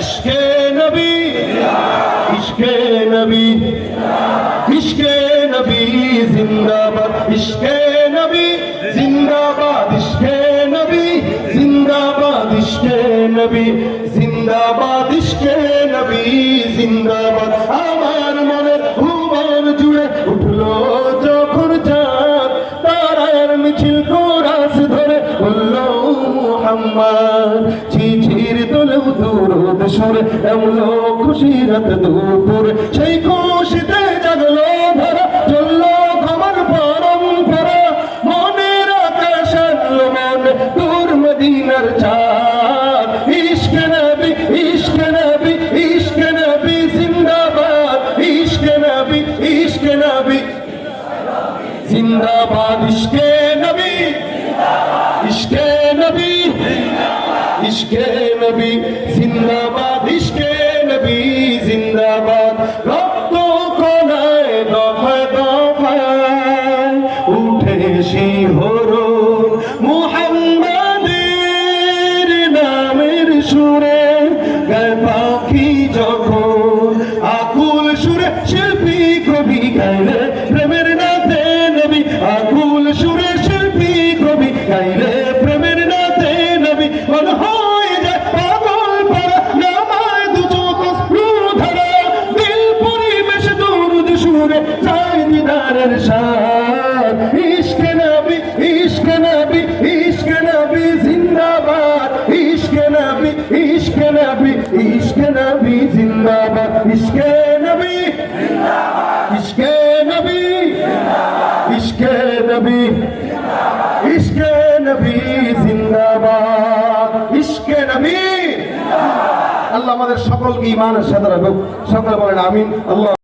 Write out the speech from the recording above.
ইশকে নবী ইশকে নবী ইশকে নবী জিন্দাবাদ, ইশকে নবী জিন্দাবাদ, ইশকে নবী জিন্দাবাদ, ইশকে নবী জিন্দাবাদ, ইশকে নবী জিন্দাবাদ। আমার মনে হুমার জুড়ে উঠল যখন চাঁদ, তারার মিছিল কোরাস ধরে বলল, মুহাম্মদ সরে এমলো খুশি রাত দুপুর। সেই খুশিতে জাগলো ধরা চলল খবর পরম্পরা। মনের আকাশ মনে তোর মদিনার চাঁদ। ইশক নবী ইশক নবী ইশক নবী জিন্দাবাদ। ইশক নবী ইশক নবী। জিন্দাবাদ, ইশকে নবী। ইশকে নবী। ইশকে নবী, জিন্দাবাদ। ইশকে নবী, জিন্দাবাদ। রক্ত কোনায় দফায় দফায় উঠে শিহর সুরে পাখি প্রেমের নাতে নবী। আকুল সুরে, শিল্পী কবি গাইলে সুরে চাই দিদারের সার ইশকে নবী ইশকে নবী ইশকে নবী জিন্দাবাদ। ইশকে নবী ইশকে নবী ইশকে নবী জিন্দাবাদ। ইশকে নবী ইশকে নবী ইশকে নবী ইশকে নবী জিন্দাবাদ। ইশকে নবী আল্লাহ আমাদের সকলকে ইমানের সাথে রাখুক। সকলে বলেন আমিন। আল্লাহ